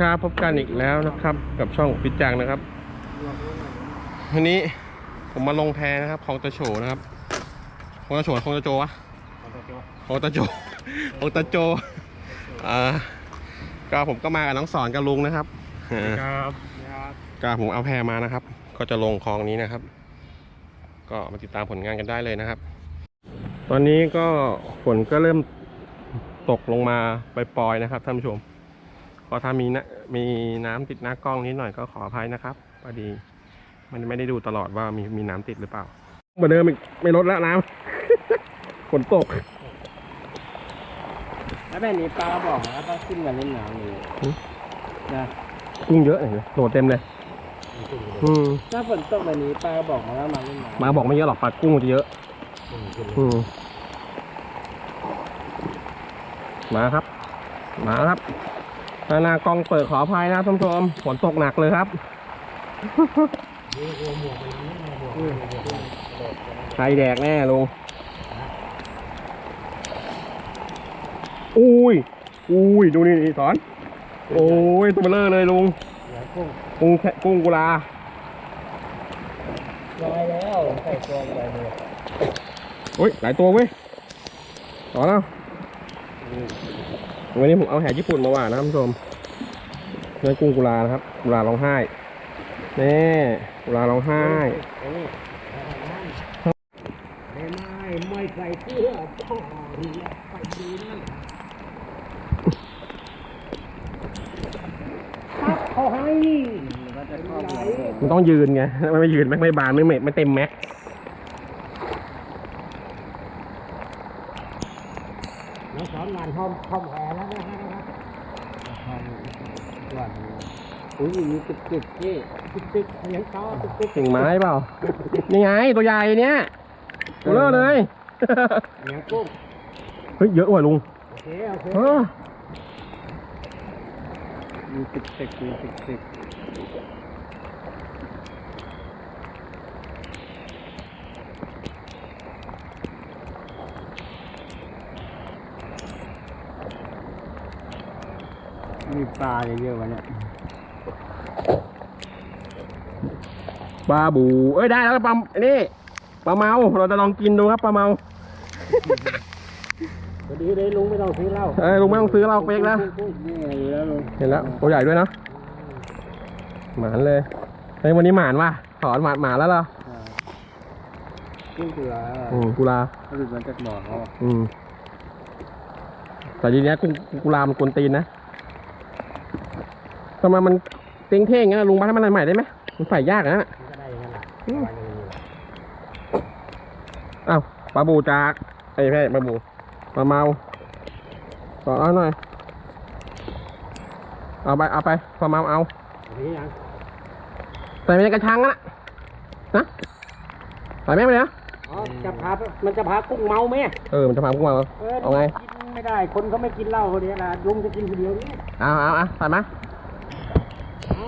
ครับพบกันอีกแล้วนะครับ กับช่องฟิตจังนะครับวันนี้ผมมาลงแพนะครับของตะโฉนะครับของตะโฉของตะโจวะของตะโจของตะโจอ่าก็ผมก็มากับน้องสอนกับลุงนะครับอ่าครับก็ผมเอาแพมานะครับ ก็จะลงคลองนี้นะครับ ก็มาติดตามผลงานกันได้เลยนะครับ ตอนนี้ก็ฝนก็เริ่มตกลงมาปล่อยๆนะครับท่านผู้ชม ก็ถ้ามีนะมีน้ำติดหน้ากล้องนิดหน่อยก็ขออภัยนะครับพอดี มันไม่ได้ดูตลอดว่ามีมีน้ำติดหรือเปล่าเหมือนเดิมอีกไม่ลดแล้วน้ำฝนตก แล้วแบบนี้ปลาบอกแล้วก็ขึ้นมาเล่นน้ำเลยหือนะกุ้งเยอะเลยโดดเต็มเลยอืมถ้าฝนตกแบบนี้ปลาบอกมาแล้วมาเล่นน้ำมาบอกไม่เยอะหรอกปลากุ้งมันจะเยอะอืมมาครับ มาครับ ถ้านากองเปิดขออภัยนะท่านผู้ชมฝนตกหนักเลยครับใครแดกแน่ลุงอุ้ยอุ้ยดูนี่สอน โอ้ยตัวเบลอเลยลุงเดี๋ยวกุ้งกุ้งแค่กุ้งกุลาลอยแล้วใส่ตัวใหญ่เลยโอ้ยหลายตัวเว้ยสอนเอา วันนี้ผมเอาแหญี่ปุ่นมาว่านะท่านผู้ชมเนื้อกุ้งกุลานะครับ กุลาร้องไห้นี่กุลาร้องไห้ไอ้นี่ไม่ไม่ไม่ใส่เสื้อพ่อเรียกไปดูนั่นครับเขาให้มันก็จะเข้าไปมันต้องยืนไงไม่ไม่ยืนแม็กไม่บานไม่เม็ดไม่เต็มแม็ก น้องสอน งานพร้อมพร้อมแผลแล้วนะครับวันอุ้ยมีตึกตึกนี่ตึกตึกยังต่อตึกตึกกิ่งไม้เปล่า นี่ไงตัวใหญ่เนี้ยตัวเลอะเลยยังกุ้งเฮ้ยเยอะว่ะลุง โอเคโอเคมีตึกตึกมีตึกตึก ปลาเยอะๆวะเนี่ยปลาบู เอ้ยได้แล้วปลานี่ปลาเมา เราจะลองกินดูครับปลาเมาพอดีเลยลุงไม่ต้องซื้อเหล้าเอ้ยลุงไม่ต้องซื้อเราเป๊กนะนี่ไงอยู่แล้วลุงเห็นแล้วตัวใหญ่ด้วยเนอะหมานเลยเฮ้ยวันนี้หมานว่ะถอนหมานหมานแล้วเหรออ่าขึ้นเกลืออืมกุลาถ้าดูมันจะหมอกเขาอะอืมแต่ทีเนี้ยกุกุลามันกวนตีนนะ ทำไมมันเต็งเท่งงั้นอะลุงมาทำอะไรใหม่ได้ไหมมันใส่ยากนะมันก็ได้อย่างนั้นแหละอืมวันนี้อ้าวปลาบูจากไอ้ยแพ่ปลาบูปลาเมาต่อเอาหน่อย เอาไปเอาไปปลาเมาเอาอันนี้ยังใส่ไปในกระชังนั่นนะนะใส่แม่งไปเลยนะอ๋อจะพา มันจะพากุ้งเมาไหมเออ มันจะพาพวกมาเหรอเออเอาไง กินไม่ได้ คนเขาไม่กินเหล้าคนนี้ละลุงจะกินคนเดียวนี่เอาเอาเอาใส่มาเอา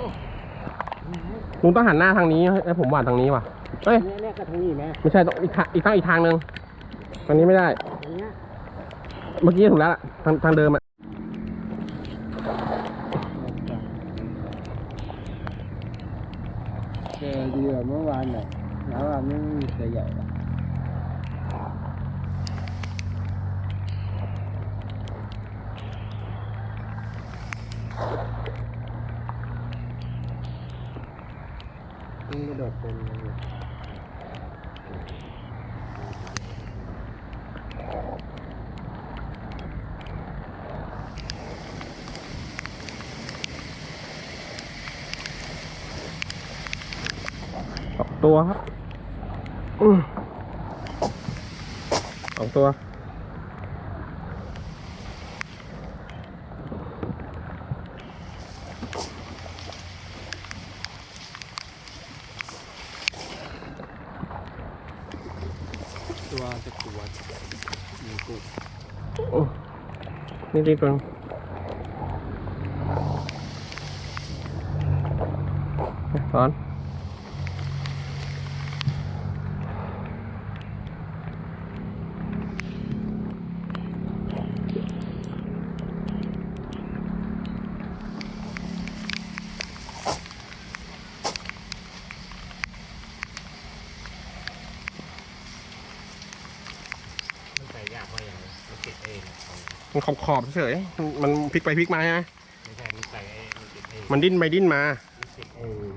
ลุงต้องหันหน้าทางนี้ให้ให้ผมหวานทางนี้ว่ะเอ้ยเนี่ยเนี่ยกระทางนี้ไหมไม่ใช่ต้องอีกทางอีกต้องอีกทางหนึ่งทางนี้ไม่ได้ อย่างเงี้ยเมื่อกี้ถูกแล้วล่ะทางทางเดิมอะเจอเรือเมื่อวานเนี่ยแล้วว่าไม่มีตัวใหญ่หรอกมันกระโดด เป็นเลยสองตัวครับอืมสองตัว ตัวจะกวดมีกุ้งโอ้นี่ดีกว่าสอน ติดเอง มันข อบขอบๆเฉยๆมันมันพลิกไปพลิกมาใช่ไหมไม่ใช่มันใส่เองมันติดเองมันดิ้นไปดิ้นมา มันติดเอง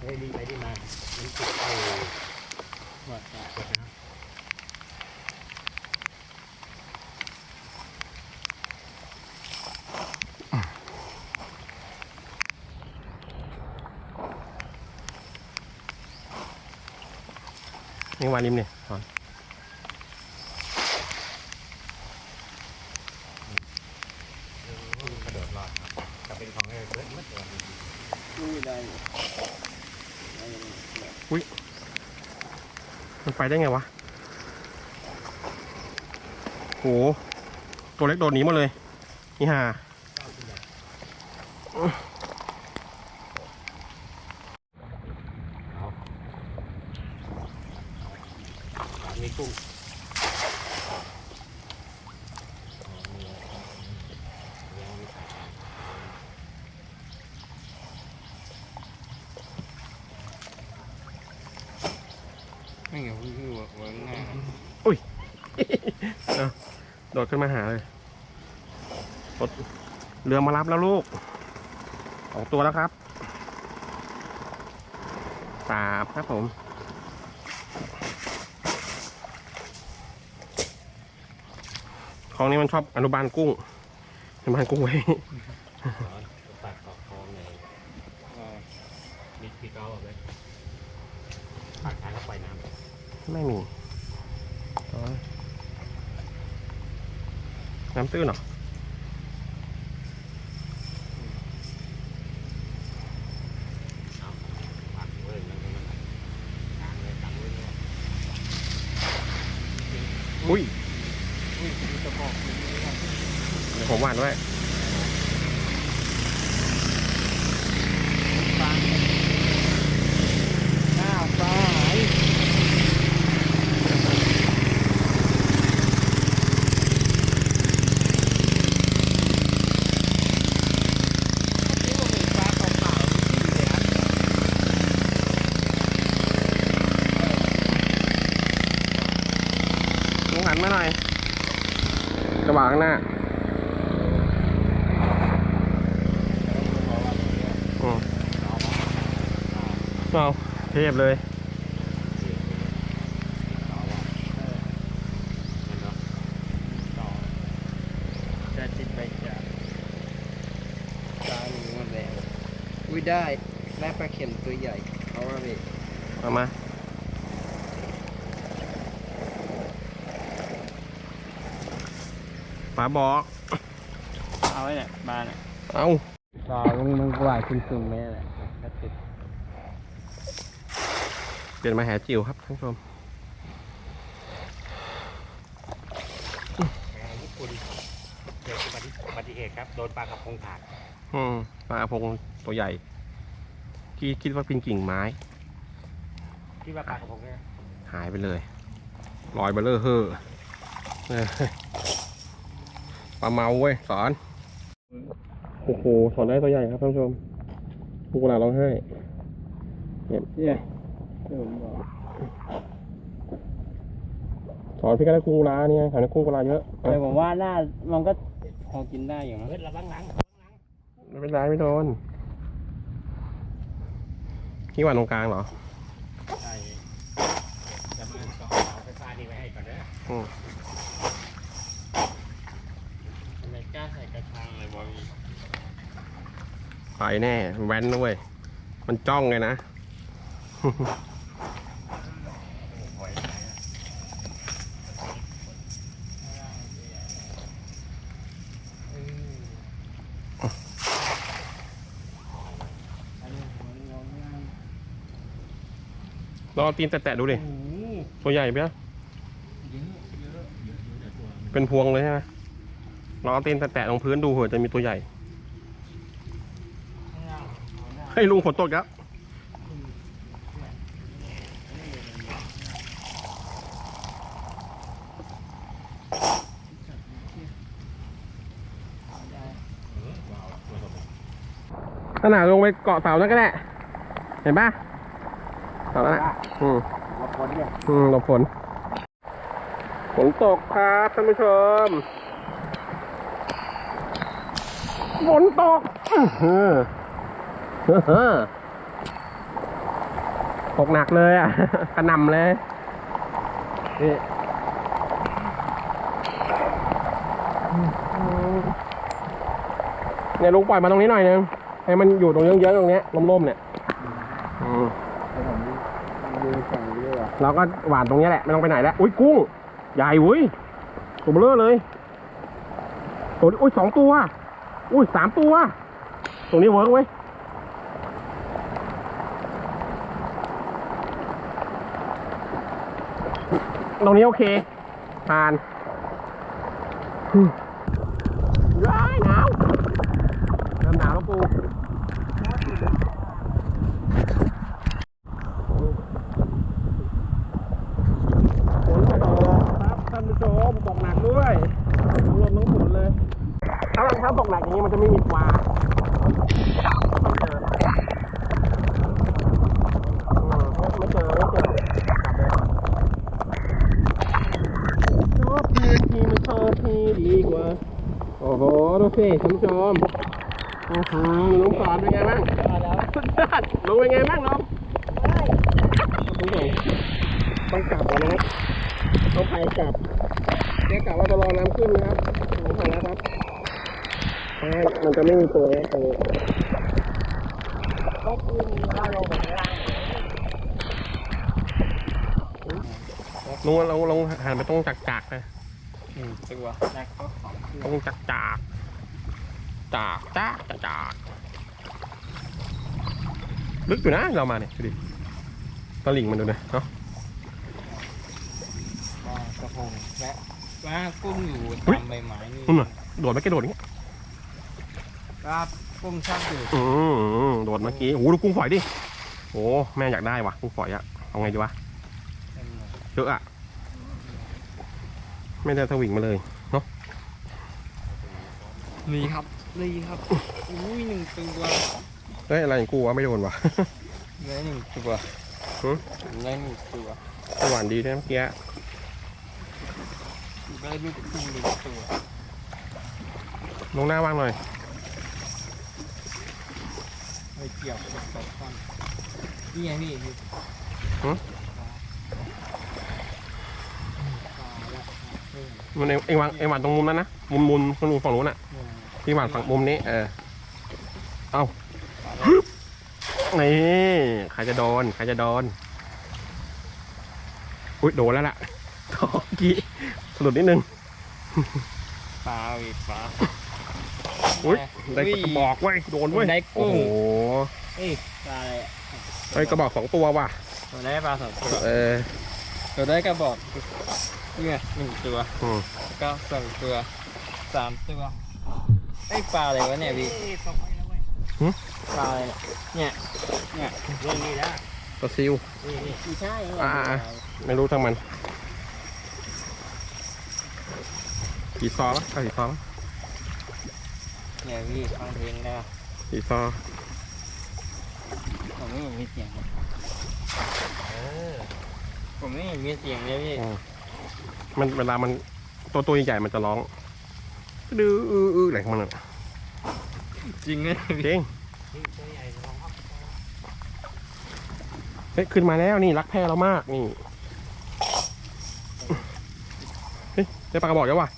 เฮ้ยดีไปดีมา มันติดเองว่าจะกดนะนี่วาริมเนี่ยสอน กระโดดรอดครับจะเป็นของไอ้เบิร์ดเมื่อตัวนี้ มัน ได้ไงวะโหตัวเล็กโดดหนีหมาเลยนี่ห่าสามีกุ้ง ไม่ไงพี่คือว่าว่าง่าย เอา โดดขึ้นมาหาเลยรถเรือมารับแล้วลูกสองตัวแล้วครับสามครับผม ของนี้มันชอบอนุบาลกุ้ง อนุบาลกุ้งไว้ร้อนปากขอบคอในมีพี่เก้าเลยปากทางเข้าไปน้ำไม่มีอ๋อ น้ำตื้นเหรอ เอาปากเว้ยมันก็มันกลางเลยกลางเลยเนี่ย อุ้ย อุ้ยมีตะบอกมีอะไร เดี๋ยวผมหวานไว้ ปลาหน้าปลาหายที่มันมีปลาขาวๆที่เหลือ ลุงหันมาหน่อยกระบะข้างหน้าอืม เอาเทพเลยจะติดไปจากตาหนูมันแรงอุ้ยได้ได้ปลาเข็มตัวใหญ่เอาว่าพี่เอามาป๋าบอก เอาไว้เนี่ยมาเนี่ยเอาต่อมันมันกว่าขึ้นสูงแม่แหละก็ติด เปลี่ยนมาแหจิ๋วครับท่านผู้ชมญี่ปุ่นเกิดอุบัติอุบัติเหตุครับ โดนปลากระพงขาดอืมปลากระพงตัวใหญ่ ที่คิดว่าเป็นกิ่งไม้ ที่ว่าปลากระพงเนี่ยหายไปเลยลอยเบลเลอร์เฮอร์เออปลาเมาเว้ยสอนโอ้โหสอนได้ตัวใหญ่ครับท่านผู้ชมผู้กำลังร้องไห้เนี่ยเนี่ยผมบอก สอนพี่ก็ได้กุ้งกุลาเนี่ยแถวนี้กุ้งกุลาเยอะแต่ผมว่าน่ามันก็พอกินได้อยู่นะเฮ้ยระวังหลังไม่เป็นไรไม่โดนพี่หวานตรงกลางเหรอใช่จะมาต่อเสาไฟฟ้านี่ไว้ให้ก่อนเด้ออืมทำไมกล้าใส่กระชังเลยบอลไปแน่ แว้นนะเว้ยมันจ้องเลยนะ หอย ลองเอาตีนแตะๆดูดิตัวใหญ่ไหมเป็นพวงเลยใช่ไหมลองเอาตีนแตะๆลงพื้นดูเผื่อจะมีตัวใหญ่ให้ลุงฝนตกแล้วขนาดลงไปเกาะเสานั่นก็ได้ เห็นปะ เสานั่นแหละอืมมาคนเนี่ยอืมหลบฝนฝนตกครับท่านผู้ชมฝนตกอื้อหืออื้อหือตกหนักเลยอะกระหน่ำเลยนี่เนี่ยลุงปล่อยมาตรงนี้หน่อยนึงให้มันอยู่ตรงเยื้องๆตรงเนี้ยร่มๆเนี่ยอืม ให้ผมดูฝั่งนี้ด้วยว่ะ เราก็หวานตรงนี้แหละ ไม่ต้องไปไหนแล้วอุ้ยกุ้ง ใหญ่เว้ยตัวเบลอเลยตัวนี้อุ้ยสองตัว อุ้ยสามตัว ตรงนี้เวิร์กเว้ยตรงนี้โอเค ผ่านฮึ่มร้ายหนาวเริ่มหนาวแล้วกู ฝนตกครับท่านผู้ชมตกหนักด้วยทั้งลมทั้งฝนเลยถ้าถ้าตกหนักอย่างนี้มันจะไม่มีปลาไม่เจออืมไม่เจอไม่เจอกลับเลยชอบพี่ที่ไม่ชอบพี่ดีกว่า โอ้โห ดูสิท่านผู้ชมโอ้โหลุงสอนเป็นไงบ้างสุดยอดลุงเป็นไงบ้างลุงลุงส่งต้องกลับแล้วนะครับต้องไปกลับเรียกกลับว่าจะรอน้ำขึ้นนะครับถึงทางแล้วครับใช่มันจะไม่มีตัวนะตรงนี้ลุงเราลงหันไปตรงจักจักเลยหนึ่งตัวแรกก็สองตัวตรงจักจัก จากจักจักจักลึกอยู่นะเรามาเนี่ยดูดิตะลิ่งมันดูนะเนาะปลากระพงและปลากุ้งอยู่อุ๊ยตามใบไม้นี่นู่นน่ะโดดไม่กระโดดอย่างเงี้ยปลากุ้งชอบอยู่อืมโดดเมื่อกี้โอ้โหดูกุ้งฝอยดิโอ้แม่อยากได้ว่ะกุ้งฝอยอะเอาไงดีวะเต็มเลยเยอะอะไม่ได้สวิงมาเลยนี่ครับ นี่ครับอุ้ยหนึ่งตัวเฮ้ยอะไรของกูวะไม่โดนวะ ได้หนึ่งตัวหือได้หนึ่งตัวหวานดีนะเมื่อกี้ได้ลูกกุ้งหนึ่งตัวลงหน้าว่างหน่อยไม่เกี่ยวกับตกท่อนนี่ไงพี่พี่หือปลาละนี่มันเองเองวางเองหวานตรงมุมนั้นนะมุมมุมตรงนู้นฝั่งนู้นอะนี่ พี่หวานฝั่งมุมนี้ เออ เอาปลาละนี่ใครจะโดน ใครจะโดน อุ้ยโดนแล้วล่ะตอกี้สะดุดนิดนึงปลาอีกปลาอุ้ยได้กระบอกเว้ยโดนเว้ยได้กุ้โอ้งโหเอ้ยปลาอะไรอะไอ้ยกระบอกสองตัวว่ะเราได้ปลาสองตัวเออเราได้กระบอกนี่ไงหนึ่งตัวอืมแล้วก็สองตัวสามตัว ไอ้ยปลาอะไรวะเนี่ยพี่ปลาอะไรเนี่ย เนี่ยเนี่ยนี่แล้วปลาซิวไม่ใช่อ่าอ่าไม่รู้ทั้งมันสีซอปะใช่สีซอปะเนี่ยพี่ฟังเพลงได้ปะสีซอผมไม่เห็นมีเสียงเลยผมไม่เห็นมีเสียงเลยพี่มันเวลามันตัวตัวใหญ่ๆมันจะร้อง ดื้ออื้ออื้ออะไรของมันอะจริงไหมจริงเฮ้ยขึ้นมาแล้วนี่รักแพ้เรามากนี่เฮ้ยได้ปลากระบอกแล้วว่ะ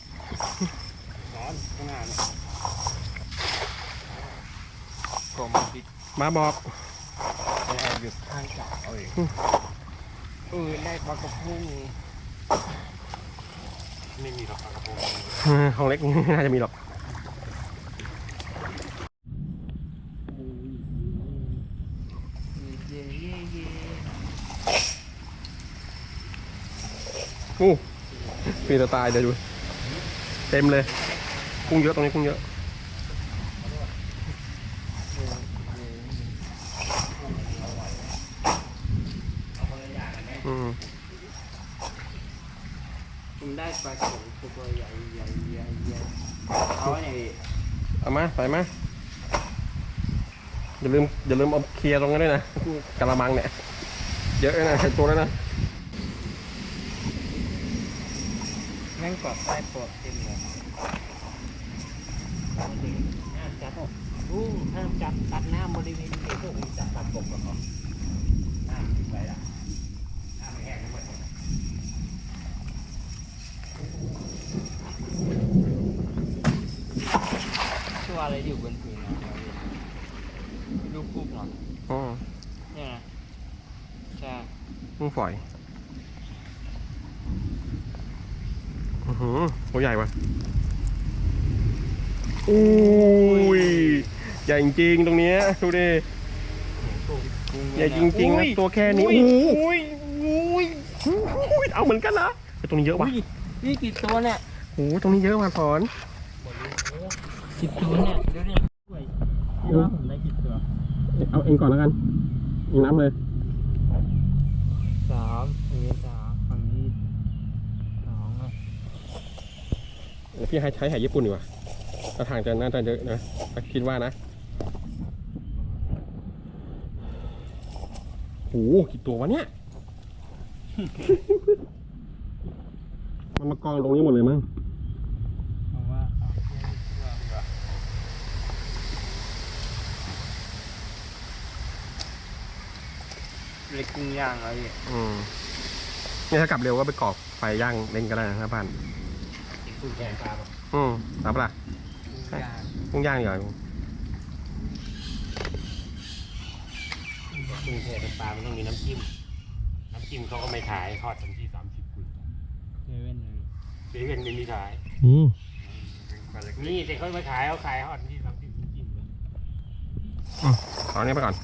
ร้อนขนาดนี้ผมดิมาบอกไปแอบอยู่ข้างเสาเอ้ยเออ ได้ปลากระพงเออของเล็กไม่น่าจะมีหรอก อู้ฟรีสไตายเดี๋ยวดู เต็มเลยกุ้งเยอะตรงนี้กุ้งเยอะ อืม ผมได้ปลาเข็งตัวใหญ่ใหญ่ใหญ่ใหญ่เอาเนี่ยพี่ เอามาใส่มาอย่าลืมอย่าลืมเอาเคลียร์ตรงนั้นด้วยนะกระมังเนี่ยเยอะเลยนะใส่ตัวแล้วนะม่งกอดใต้ปลดเต็มเลยห้ามจับห้ามจับตัดหน้ำบริเวณที่พวกนี้จับตัดกบกับเขาห้ามไว้ละห้ามแห้งทั้งหมดเลย ชัวอะไรอยู่บนผืนน้ำวะพี่ลูกกุ๊กเหรออ๋อเนี่ยนะใช่มึงฝอยอือหือตัวใหญ่ปะอุ้ยใหญ่จริงๆตรงเนี้ยดูดิใหญ่จริงๆนะตัวแค่นี้โอ้โหอุ้ยอุ้ยอุ้ยเอาเหมือนกันนะเฮ้ยตรงนี้เยอะว่ะอุ้ยนี่กี่ตัวเนี่ยโอ้โหตรงนี้เยอะว่ะสอน สิบตัวเนี่ยดูดิด้วยพี่ว่าผมได้กี่ตัวเอาเองก่อนแล้วกันเองนับเลยสามอันนี้สามฝั่งนี้สองอะเดี๋ยวพี่ให้ใช้แห่ญี่ปุ่นดีกว่าถ้าทางจะน่าจะเยอะนะถ้าคิดว่านะโอ้โหกี่ตัววะเนี่ย มันมากองตรงนี้หมดเลยมั้ง เพราะว่าเอาเพื่อนเพื่อนดีกว่า เล็กกุ้งย่างอะไรอย่างอืมนี่ถ้ากลับเร็วก็ไปกรอกไฟย่างเล่นก็ได้นะหน้าบ้านกินกุ้งแกงปลาป่ะอืมรับปะล่ะกุ้งย่างกุ้งย่างดีกว่ากุ้งแกงปลา มันต้องมีน้ำจิ้ม น้ำจิ้มเขาก็ไม่ขายทอดทันทีสามสิบกุยเซเว่นเลยเซเว่นไม่มีขาย อืมนี่แต่เขาไม่ขายเขาขายทอดทันทีสามสิบน้ำจิ้มเลยเอาอันนี้ไปก่อน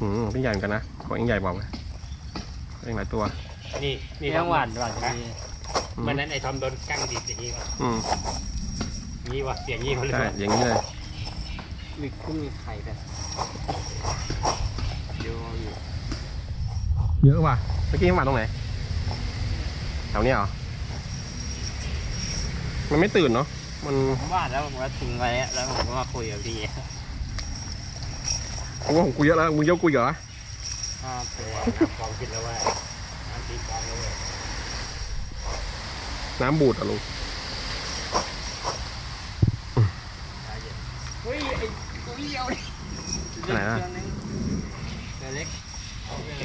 อืมพี่ใหญ่เหมือนกันนะของเองใหญ่บอกไหมเองหลายตัว นี่มีนี่ทั้งหวานหวานฮะดีอืม วันนั้นไอ้ทอมโดนกั้งดิบอย่างนี้วะอืมงี้วะเสียงงี้เขาเลยใช่วะอย่างนี้เลยมีกุ้งมีไข่แบบเดี๋ยวเอาอยู่เยอะว่ะเมื่อกี้มาตรงไหนแถวเนี้ยเหรอมันไม่ตื่นเนาะมัน ผมว่าแล้วผมก็ทิ้งไว้อะแล้วผมก็มาคุยกับพี่ กูว่าของกูเยอะแล้วมึงเยอะกูเหรอห้าตัวน้ำฟองกินแล้วเว่าน้ำตีฟองแล้วเว้ยน้ำบูดอะลุงตายเย็นเฮ้ยไอ้ตัวเดียวนี่ไหนอะตัวเล็ก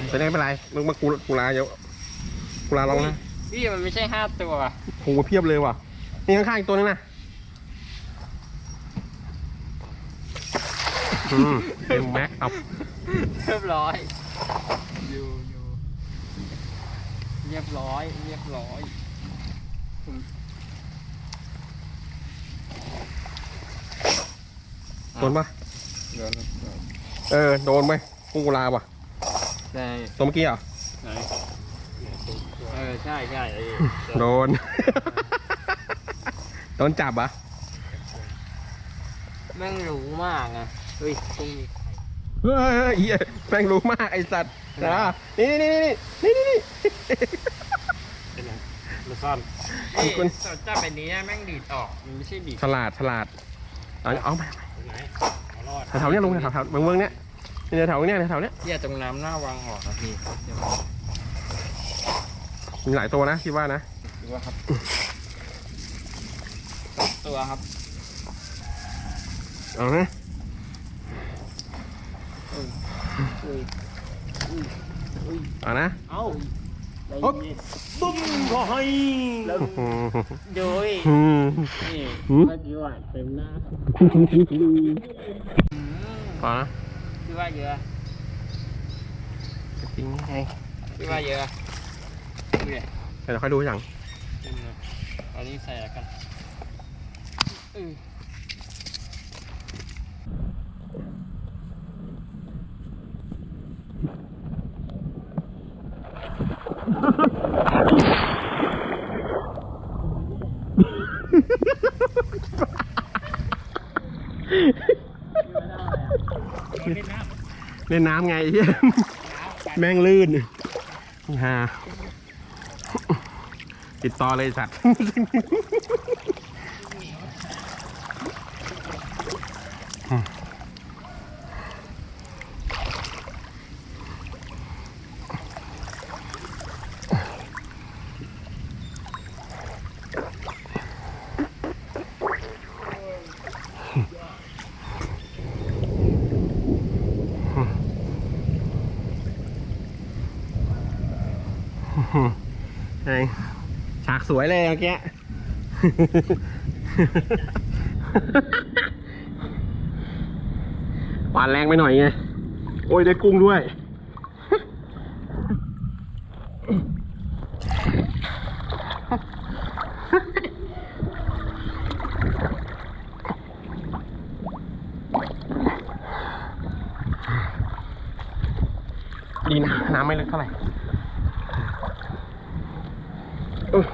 เป็นไงไม่เป็นไรมึงมากูกูลาเยอะกูลาลองนะพี่มันไม่ใช่ห้าตัวโหเพียบเลยว่ะนี่ข้างๆอีกตัวนึงนะอืม เอ็มแม็กอัพเรียบร้อยอยู่อยู่เรียบร้อย เรียบร้อยโดนปะโดนเออ โดนไหมกูลาว่ะใช่ตัวเมื่อกี้เหรอะ ไหนเออใช่ใช่ไอ้โดน โดนจับอะแม่งรู้มากอะเฮ้ยกุ้งมีไข่เฮ้ยเหี้แม่งรู้มากไอสัตว์นะนี่นี่นี่นี่นี่นี่เป็นไงมันซ่อนนี่คุณจับแบบนี้แม่งดีดออกมันไม่ใช่ดีดฉลาดฉลาดเอาเอาไปตรงไหนเอารอดแถวๆเนี้ยลุงแถวๆเมืองเมืองเนี้ยนี่ยแถวเนี้ยแถวเนี้ยเหี้ยตรงน้ำหน้าวางออกนะพี่มีหลายตัวนะคิดว่านะคิดว่าครับตัวครับเอานะ อุ้ยอุ้ยอุ้ย เอานะเอ้าได้โอ๊ะยินบุ้มก็ให้แล้วโดยอืมนี่หืมเมื่อกี้ว่าเต็มหน้าพอนะพี่ว่าเยอะจริงไงพี่ว่าเยอะดูดิเดี๋ยวค่อยดูอย่างเต็มเลยเอานี้ใส่แล้วกัน เล่นน้ำไงเหี้ยแม่งลื่นฮ่าติดต่อเลยสัตว์ ไอ้ฉาก สวยเลยเมื่อกี้ หวานแรงไปหน่อยไง โอ้ยได้กุ้งด้วย ดีนะ น้ำไม่ลึกเท่าไหร่เออ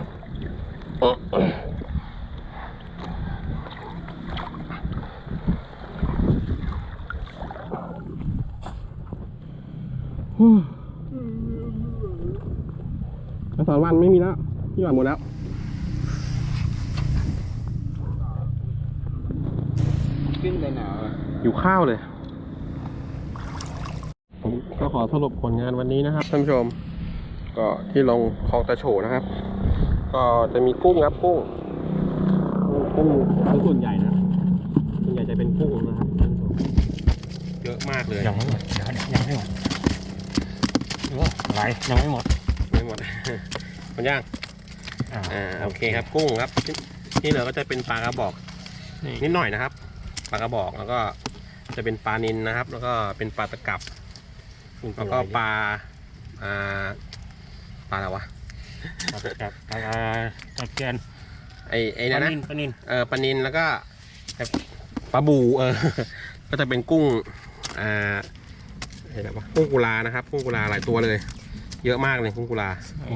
เออเอออืมแล้วสอนวันไม่มีแล้ว ที่ หวานหมดแล้ว ขึ้นเลยหนาวอะอยู่ข้าวเลย ผมก็ขอสรุปผลงานวันนี้นะครับท่านผู้ชม ก็ที่ลงคลองตะโฉนะครับ ก็จะมีกุ้งครับกุ้งกุ้งเป็นส่วนใหญ่นะส่วนใหญ่จะเป็นกุ้งนะครับท่านผู้ชมเยอะมากเลยยังไม่หมดเดี๋ยวเดี๋ยวยังไม่หมดหรือว่าอะไรยังไม่หมดไม่หมด มันย่าง อ่าอ่าโอเคครับกุ้งครับที่ที่เหลือก็จะเป็นปลากระบอกนิดหน่อยนะครับปลากระบอกแล้วก็จะเป็นปลานินนะครับ แล้วก็เป็นปลาตะกับแล้วก็ปลาอ่าปลาอะไรวะครับครับปลาตะเกียนไอไอ้ปนั่ลานนะนินปลานินเออปลานินแล้วก็ปลาบูเออก็จะเป็นกุ้งอ่าอะไรวะกุ้งกุลานะครับกุ้งกุลาหลายตัวเลย เยอะมากเลยกุ้งกุลา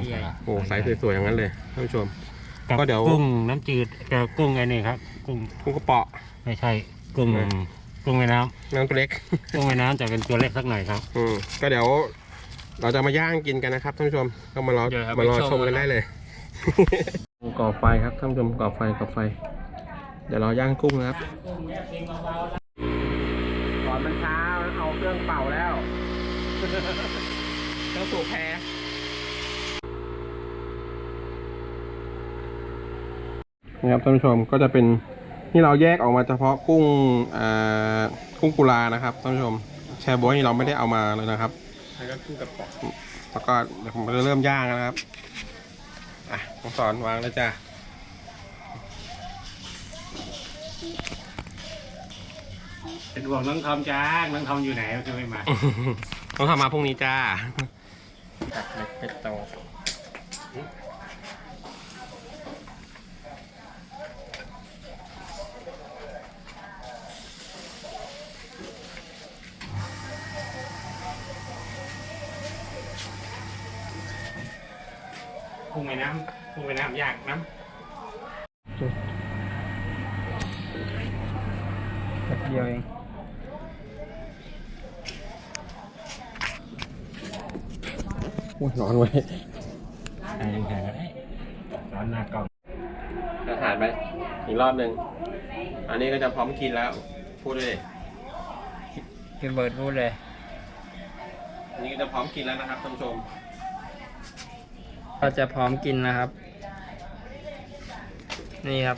ใหญ่ โอ้ไซส์สวยๆอย่างนั้นเลยท่านผู้ชม กับก็เดี๋ยว กุ้งน้ำจืดกับกุ้งไอ้นี่ครับ กุ้งกุ้งกระเปาะ ไม่ใช่กุ้งอืม กุ้งแม่น้น้องตัวเล็กำกุ้งแม่น้ำจะเป็นตัวเล็กสักหน่อยครับ อืมก็เดี๋ยวเราจะมาย่างกินกันนะครับท่านผู้ชมก็มารอเดี๋ยวครับมารอไปชมชมกันกันนะ ได้เลย ก่อไฟครับท่านผู้ชมก่อไฟก่อไฟ เดี๋ยวเราย่างกุ้งนะครับก่อนมันช้าเอาเครื่องเป่าแล้ว เครื่องสูบแพนะครับท่านผู้ชมก็จะเป็นที่เราแยกออกมาเฉพาะกุ้งอ่ากุ้งกุลานะครับท่านผู้ชมแชร์บวยนี่เราไม่ได้เอามาเลยนะครับแล้วก็กุ้งกระป๋องแล้วก็เดี๋ยวผมจะเริ่มย่างแล้วนะครับอะต้องสอนวางแล้วจ้ะเป็นห่วงน้องทอมจ้าน้องทอมอยู่ไหนก็ไม่มาต้องทำมาพรุ่งนี้จ้า ตัดเล็กเป็ดโตกุ้งแม่น้ำกุ้งแม่น้ำยากน้แป๊บเดียวเอง อ้ยร้อนเว้ยำอะไรอย่างเงี้ยร้อนหน้ากล้องจะถ่ายไปอีกรอบหนึ่งอันนี้ก็จะพร้อมกินแล้ว พูดเลยพี่เบิร์ดพูดเลย อันนี้ก็จะพร้อมกินแล้วนะครับท่านผู้ชมเราจะพร้อมกินนะครับ นี่ครับ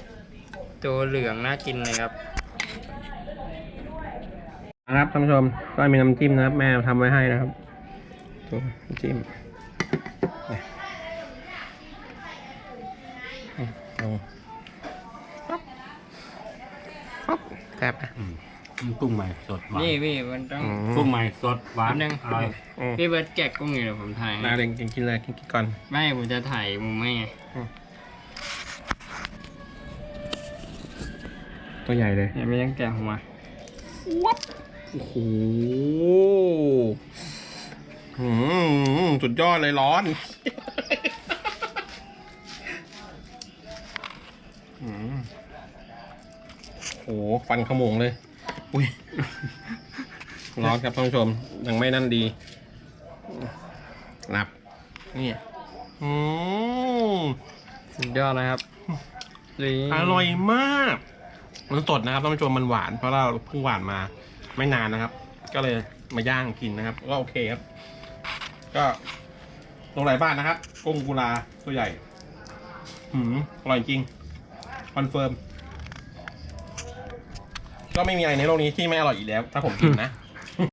ตัวเหลืองน่ากินเลยครับนะครับท่านผู้ชมก็มีน้ำจิ้มนะครับ แม่ทำไว้ให้นะครับตัวน้ำจิ้ม กุ้งใหม่สดหวานนี่พี่มันต้องอืม กุ้งใหม่สดหวานนิดนึงอร่อย อืมพี่เบิร์ดแกะกุ้งอยู่เดี๋ยวผมถ่ายให้นาเด็กกินกินเลยกินกินก่อน ไม่ผมจะถ่ายมุมให้ไงตัวใหญ่เลยยังไม่ต้องแกะหัวโอ้โหอืมสุดยอดเลยร้อนอืมโอ้โหฟันขโมงเลย อุ้ยร้อนครับท่านผู้ชม ยังไม่นั่นดีหลับ นี่อืมสุดยอดนะครับนี่อร่อยมาก มันสดนะครับท่านผู้ชมมันหวานเพราะเราเพิ่งหวานมาไม่นานนะครับ ก็เลยมาย่างกินนะครับ ก็โอเคครับ ก็ลงหลายบ้านนะครับกุ้งกุลาตัวใหญ่หืมอร่อยจริงคอนเฟิร์ม ก็ไม่มีอะไรในโลกนี้ที่ไม่อร่อยอีกแล้ว ถ้าผมกินนะ